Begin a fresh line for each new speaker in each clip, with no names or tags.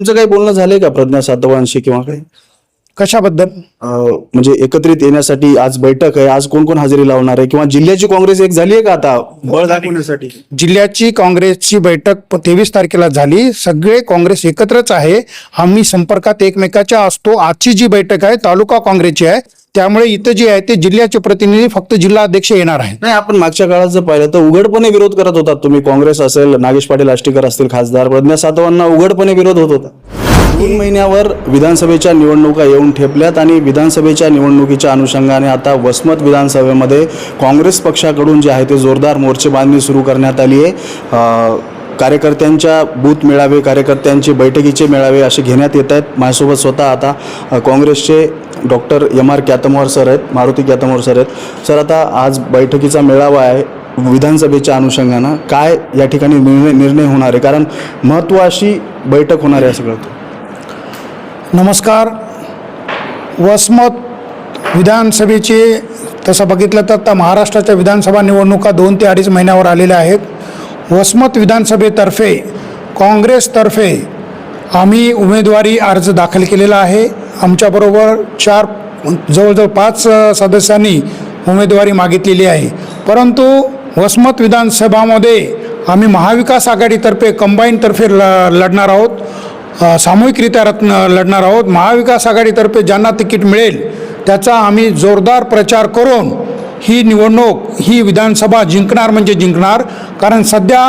तुमचं काही बोलणं झालंय का प्रज्ञा सातवांशी किंवा काही?
कशाबद्दल?
म्हणजे एकत्रित येण्यासाठी आज बैठक आहे आज कोण कोण हजेरी लावणार आहे? किंवा जिल्ह्याची काँग्रेस एक झाली आहे का आता? बळ दाखवण्यासाठी.
जिल्ह्याची काँग्रेसची बैठक तेवीस तारखेला झाली. सगळे काँग्रेस एकत्रच आहे. आम्ही संपर्कात एकमेकाच्या असतो. आजची जी बैठक आहे तालुका काँग्रेसची आहे. त्यामुळे इथं जे आहे ते जिल्ह्याचे प्रतिनिधी फक्त जिल्हा अध्यक्ष येणार आहेत.
नाही आपण मागच्या काळात जर पाहिलं तर उघडपणे विरोध करत होतात तुम्ही. काँग्रेस असेल नागेश पाटील आष्टीकर असतील खासदार प्रज्ञा सातवांना उघडपणे विरोध होत होता. तीन महिन्यावर विधानसभेच्या निवडणुका येऊन ठेपल्यात आणि विधानसभेच्या निवडणुकीच्या अनुषंगाने आता वसमत विधानसभेमध्ये काँग्रेस पक्षाकडून जे आहे ते जोरदार मोर्चे बांधणी सुरू करण्यात आली आहे. कार्यकर्त्यांच्या बूथ मेळावे कार्यकर्त्यांचे बैठकीचे मेळावे असे घेण्यात येत आहेत. माझ्यासोबत स्वतः आता काँग्रेसचे doctor M R Katmor sir आहेत मारुती कॅतमोर सर आहेत. सर आता आज बैठकीचा मेळावा आहे विधानसभेच्या अनुषंगानं. काय या ठिकाणी निर्णय निर्णय होणार आहे? कारण महत्त्वाची बैठक होणार आहे असं
नमस्कार. वसमत विधानसभेचे तसं बघितलं तर आता महाराष्ट्राच्या विधानसभा निवडणुका दोन ते अडीच महिन्यावर आलेल्या आहेत. वसमत विधानसभेतर्फे काँग्रेसतर्फे आम्ही उमेदवारी अर्ज दाखल केलेला आहे. आमच्याबरोबर चार जवळजवळ पाच सदस्यांनी उमेदवारी मागितलेली आहे. परंतु वसमत विधानसभामध्ये आम्ही महाविकास आघाडीतर्फे कंबाईनतर्फे ल लढणार आहोत. सामूहिकरित्या रत्न लढणार आहोत. महाविकास आघाडीतर्फे ज्यांना तिकीट मिळेल त्याचा आम्ही जोरदार प्रचार करून ही निवडणूक ही विधानसभा जिंकणार म्हणजे जिंकणार. कारण सध्या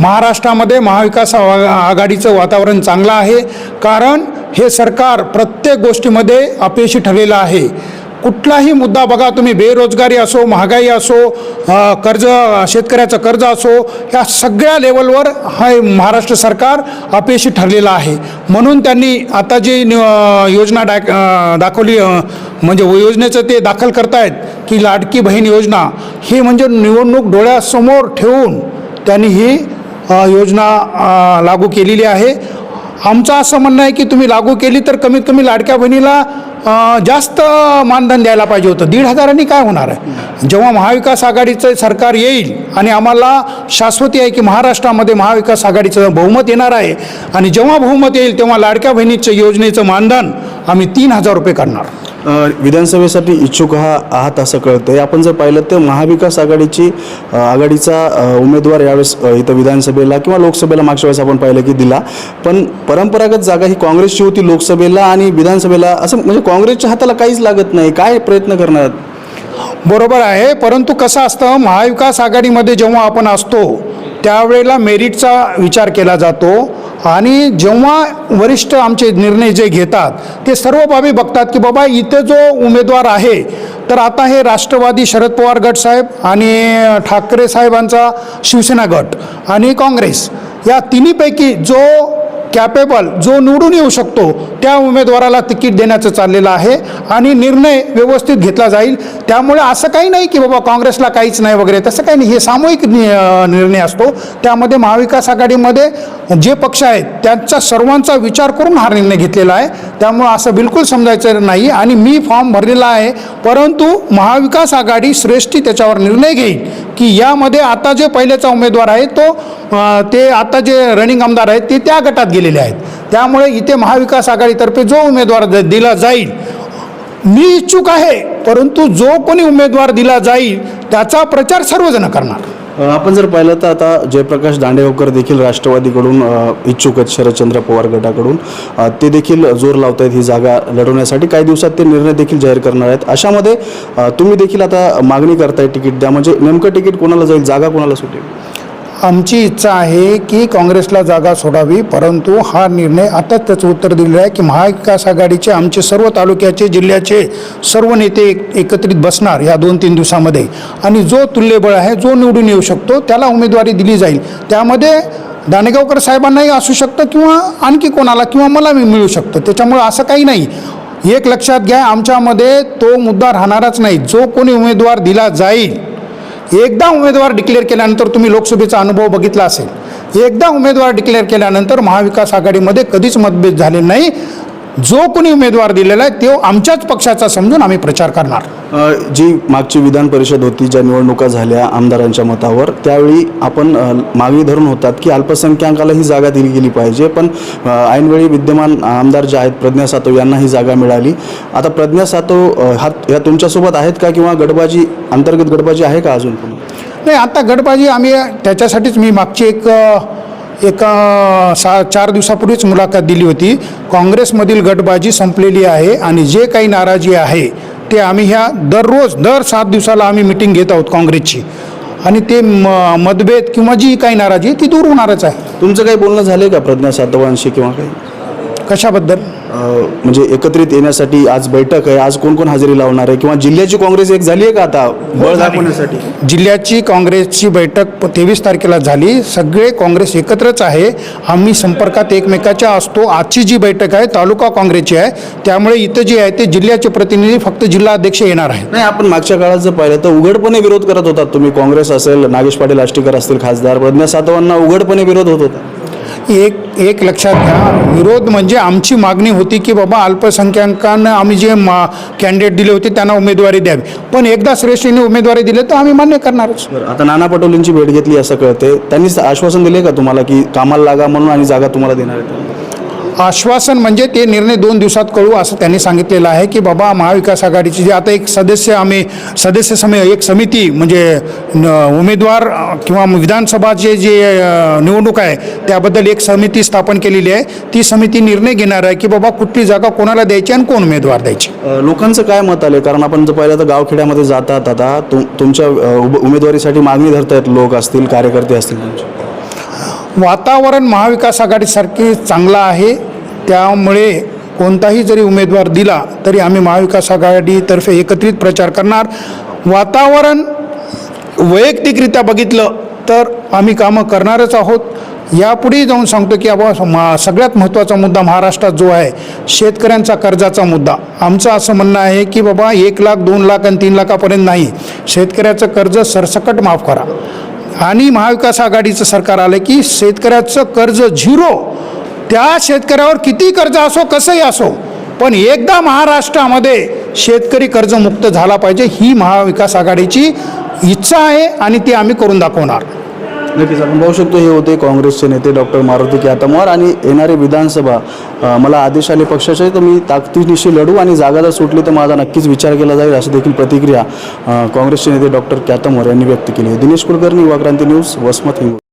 महाराष्ट्रामध्ये महाविकास आघाडीचं वातावरण चांगलं आहे. कारण हे सरकार प्रत्येक गोष्टीमध्ये अपयशी ठरलेलं आहे. कुठलाही मुद्दा बघा तुम्ही बेरोजगारी असो महागाई असो कर्ज शेतकऱ्याचं कर्ज असो ह्या सगळ्या लेवलवर हा महाराष्ट्र सरकार अपयशी ठरलेलं आहे. म्हणून त्यांनी आता जी योजना डा दाखवली म्हणजे योजनेचं ते दाखल करतायत की लाडकी बहीण योजना ही म्हणजे निवडणूक डोळ्यासमोर ठेवून त्यांनी ही योजना लागू केलेली आहे. आमचं असं म्हणणं आहे की तुम्ही लागू केली तर कमीत कमी लाडक्या बहिणीला जास्त मानधन द्यायला पाहिजे होतं. दीड हजारांनी काय होणार आहे? जेव्हा महाविकास आघाडीचं सरकार येईल आणि आम्हाला शाश्वती आहे की महाराष्ट्रामध्ये महाविकास आघाडीचं बहुमत येणार आहे आणि जेव्हा बहुमत येईल तेव्हा लाडक्या बहिणीचं योजनेचं मानधन आम्ही तीन हजार रुपये करणार.
विधानसभेसाठी इच्छुक हा आहात असं कळतं. आपण जर पाहिलं तर महाविकास आघाडीची आघाडीचा उमेदवार यावेळेस इथं विधानसभेला किंवा लोकसभेला मागच्या वेळेस आपण पाहिलं की दिला. पण परंपरागत जागा ही काँग्रेसची होती लोकसभेला आणि विधानसभेला असं म्हणजे काँग्रेसच्या हाताला काहीच लागत नाही. काय प्रयत्न करणार?
बरोबर आहे. परंतु कसं असतं महाविकास आघाडीमध्ये जेव्हा आपण असतो त्यावेळेला मेरिटचा विचार केला जातो. आणि जेव्हा वरिष्ठ आमचे निर्णय जे घेतात ते सर्व बाबी बघतात की बाबा इथे जो उमेदवार आहे तर आता हे राष्ट्रवादी शरद पवार गट साहेब आणि ठाकरे साहेबांचा शिवसेना गट आणि काँग्रेस या तिन्हीपैकी जो कॅपेबल जो निवडून येऊ शकतो त्या उमेदवाराला तिकीट देण्याचं चाललेलं आहे आणि निर्णय व्यवस्थित घेतला जाईल. त्यामुळे असं काही नाही की बाबा काँग्रेसला काहीच नाही वगैरे तसं काही नाही. हे सामूहिक नि- निर्णय असतो. त्यामध्ये महाविकास आघाडीमध्ये जे पक्ष आहेत त्यांचा सर्वांचा विचार करून हा निर्णय घेतलेला आहे. त्यामुळं असं बिलकुल समजायचं नाही आणि मी फॉर्म भरलेला आहे. परंतु महाविकास आघाडी श्रेष्ठी त्याच्यावर निर्णय घेईल की यामध्ये आता जे पहिलेचा उमेदवार आहे तो ते आता जे रनिंग आमदार आहेत ते त्या गटात गेलेले आहेत. त्यामुळे इथे महाविकास आघाडीतर्फे जो उमेदवार द- दिला जाईल मी इच्छुक आहे परंतु जो कोणी उमेदवार दिला जाईल त्याचा प्रचार सर्वजण करणार.
आपण जर पाहिलं तर आता जयप्रकाश दांडेगावकर देखील राष्ट्रवादीकडून इच्छुक आहेत शरदचंद्र पवार गटाकडून. ते देखील जोर लावत आहेत ही जागा लढवण्यासाठी. काही दिवसात ते निर्णय देखील जाहीर करणार आहेत. अशामध्ये तुम्ही देखील आता मागणी करताय तिकीट द्या. म्हणजे नेमकं तिकीट कोणाला जाईल जागा कोणाला सुटेल?
आमची इच्छा आहे की काँग्रेसला जागा सोडावी परंतु हा निर्णय आताच त्याचं उत्तर दिलेलं आहे की महाविकास आघाडीचे आमचे सर्व तालुक्याचे जिल्ह्याचे सर्व नेते एक- एकत्रित बसणार या दोन तीन दिवसामध्ये. आणि जो तुल्यबळ आहे जो निवडून येऊ शकतो त्याला उमेदवारी दिली जाईल. त्यामध्ये दाणेगावकर साहेबांनाही असू शकतं किंवा आणखी कोणाला किंवा मला मी मिळू शकतं. त्याच्यामुळं असं काही नाही. एक लक्षात घ्या आमच्यामध्ये तो मुद्दा राहणारच नाही. जो कोणी उमेदवार दिला जाईल एकदा उमेदवार डिक्लेअर केल्यानंतर तुम्ही लोकसभेचा अनुभव बघितला असेल. एकदा उमेदवार डिक्लेअर केल्यानंतर महाविकास आघाडीमध्ये कधीच मतभेद झाले नाही. जो कोणी उमेदवार दिलेला आहे तो आमच्याच पक्षाचा समजून आम्ही प्रचार करणार.
जी मागची विधान परिषद होती ज्या निवडणुका झाल्या आमदारांच्या मतावर त्यावेळी आपण मागणी धरून होतात की अल्पसंख्याकाला ही जागा दिली गेली पाहिजे. पण ऐनवेळी विद्यमान आमदार जे आहेत प्रज्ञा सातव यांना ही जागा मिळाली. आता प्रज्ञा सातव हा या तुमच्यासोबत आहेत का किंवा गडबाजी अंतर्गत गडबाजी आहे का अजून? पण
नाही आता गडबाजी आम्ही त्याच्यासाठीच मी मागची एक एका सा चार दिवसापूर्वीच मुलाखत दिली होती. काँग्रेसमधील गटबाजी संपलेली आहे आणि जे काही नाराजी आहे ते आम्ही ह्या दररोज दर सात दिवसाला आम्ही मिटिंग घेत आहोत काँग्रेसची. आणि ते म मतभेद किंवा जी काही नाराजी आहे ती दूर होणारच आहे.
तुमचं काही बोलणं झालं आहे का प्रज्ञा सातवांशी किंवा काही?
कशाबद्दल?
म्हणजे एकत्रित येण्यासाठी आज बैठक आहे आज कोण कोण हजेरी लावणार आहे? किंवा जिल्ह्याची काँग्रेस एक झाली आहे का आता? बळ दाखवण्यासाठी.
जिल्ह्याची काँग्रेसची बैठक तेवीस तारखेला झाली. सगळे काँग्रेस एकत्रच आहे. आम्ही संपर्कात एकमेकाच्या असतो. आजची जी बैठक आहे तालुका काँग्रेसची आहे. त्यामुळे इथं जे आहे ते जिल्ह्याचे प्रतिनिधी फक्त जिल्हा अध्यक्ष येणार आहेत.
नाही आपण मागच्या काळात जर पाहिलं तर उघडपणे विरोध करत होतात तुम्ही. काँग्रेस असेल नागेश पाटील आष्टीकर असतील खासदार प्रज्ञा सातवांना उघडपणे विरोध होत होता.
एक एक लक्षात घ्या. विरोध म्हणजे आमची मागणी होती की बाबा अल्पसंख्याकांना आम्ही जे मा कॅन्डिडेट दिले होते त्यांना उमेदवारी द्यावी. पण एकदा श्रेष्ठीने उमेदवारी दिली तर आम्ही मान्य करणारच.
बरं आता नाना पटोलेंची भेट घेतली असं कळते त्यांनी आश्वासन दिले का तुम्हाला की कामाला लागा म्हणून आणि जागा तुम्हाला देणार आहे
आश्वासन म्हणजे ते निर्णय दोन दिवसात कळू असं त्यांनी सांगितलेलं आहे की बाबा महाविकास आघाडीची जे आता एक सदस्य आम्ही सदस्य सम एक समिती म्हणजे उमेदवार किंवा विधानसभाचे जे निवडणूक आहे त्याबद्दल एक समिती स्थापन केलेली आहे. ती समिती निर्णय घेणार आहे की बाबा कुठली जागा कोणाला द्यायची आणि कोण उमेदवार द्यायची.
लोकांचं काय मत आलं कारण आपण जर पाहिलं तर गावखेड्यामध्ये जातात आता. तुम तुमच्या उमेदवारीसाठी मागणी धरतायत लोक असतील कार्यकर्ते असतील. तुमचे
वातावरण महाविकास आघाडीसारखे चांगलं आहे. त्यामुळे कोणताही जरी उमेदवार दिला तरी आम्ही महाविकास आघाडीतर्फे एकत्रित प्रचार करणार. वातावरण वैयक्तिकरित्या बघितलं तर आम्ही कामं करणारच आहोत. यापुढेही जाऊन सांगतो की बाबा मा सगळ्यात महत्त्वाचा मुद्दा महाराष्ट्रात जो आहे शेतकऱ्यांचा कर्जाचा मुद्दा. आमचं असं म्हणणं आहे की बाबा एक लाख दोन लाख आणि तीन लाखापर्यंत नाही. शेतकऱ्याचं कर्ज सरसकट माफ करा. आणि महाविकास आघाडीचं सरकार आलं की शेतकऱ्याचं कर्ज झिरो. त्या शेतकऱ्यावर किती कर्ज असो कसंही असो पण एकदा महाराष्ट्रामध्ये शेतकरी कर्जमुक्त झाला पाहिजे ही महाविकास आघाडीची इच्छा आहे आणि ती आम्ही करून दाखवणार.
नक्कीच आपण पाहू शकतो हे होते काँग्रेसचे नेते डॉक्टर मारुती केतामवार आणि येणारी विधानसभा मला आदेश आले पक्षाचे तर मी ताकदीनिशी लढू आणि जागा जर सुटली तर माझा नक्कीच विचार केला जाईल अशी देखील प्रतिक्रिया काँग्रेसचे नेते डॉक्टर क्यातमवार यांनी व्यक्त केली आहे. दिनेश कुलकर्णी युवा क्रांती न्यूज वसमत हिंगोली.